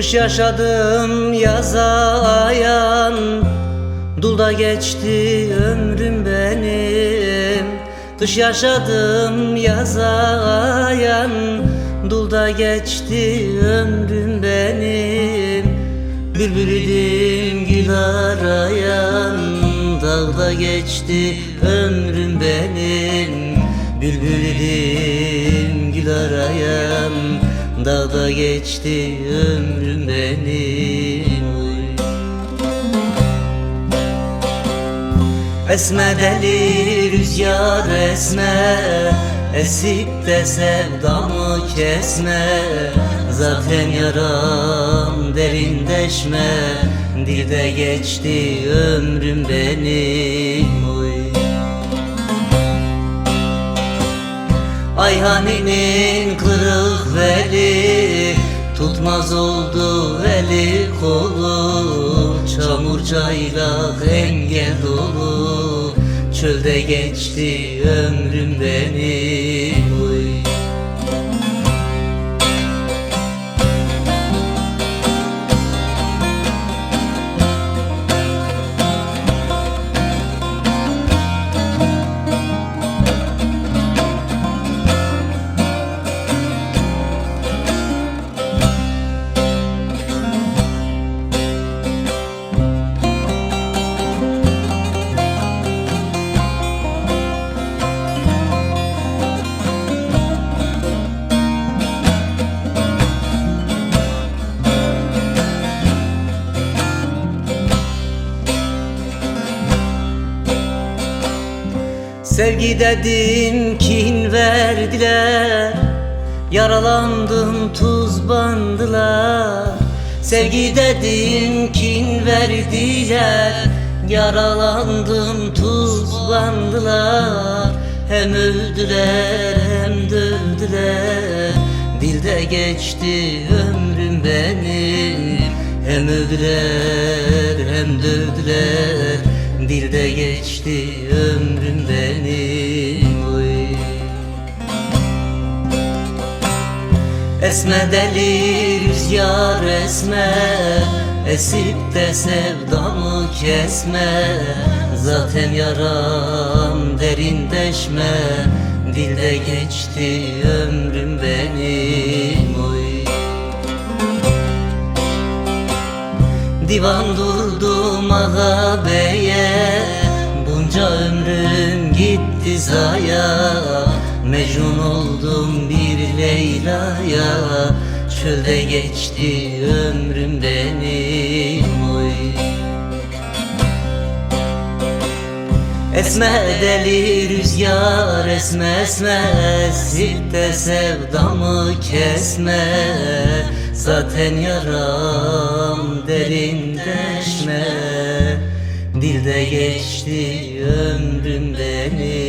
Kış yaşadım yazayan Dulda geçti ömrüm benim. Kış yaşadım yazayan Dulda geçti ömrüm benim. Bülbül idim gül arayan Dağda geçti ömrüm benim. Bülbül idim gül arayan Dağda geçti ömrüm benim. Esme deli rüzgar esme. Esip de sevdamı kesme. Zaten yaram derinleşme. Dilde geçti ömrüm benim. Oy. Ayhaninin kırık veli Tutmaz oldu eli kolu Çamur çaylak engel dolu Çölde geçti ömrüm benim Sevgi dedim kin verdiler. Yaralandım tuz bandılar. Sevgi dedim kin verdiler. Yaralandım tuz bandılar. Hem övdüler hem dövdüler. Dilde geçti ömrüm benim. Hem övdüler hem dövdüler Dilde geçti ömrüm benim oy. Esme deli rüzgar esme Esip de sevdamı kesme Zaten yaram derinleşme Dilde geçti ömrüm benim oy. Divan durdum ağa beye Bunca ömrüm gitti zaya. Mecnun oldum bir Leyla'ya Çölde geçti ömrüm benim oy. Esme deli rüzgar esme esme Esip de sevdamı kesme. Zaten yaram derinleşme Dilde geçti ömrüm benim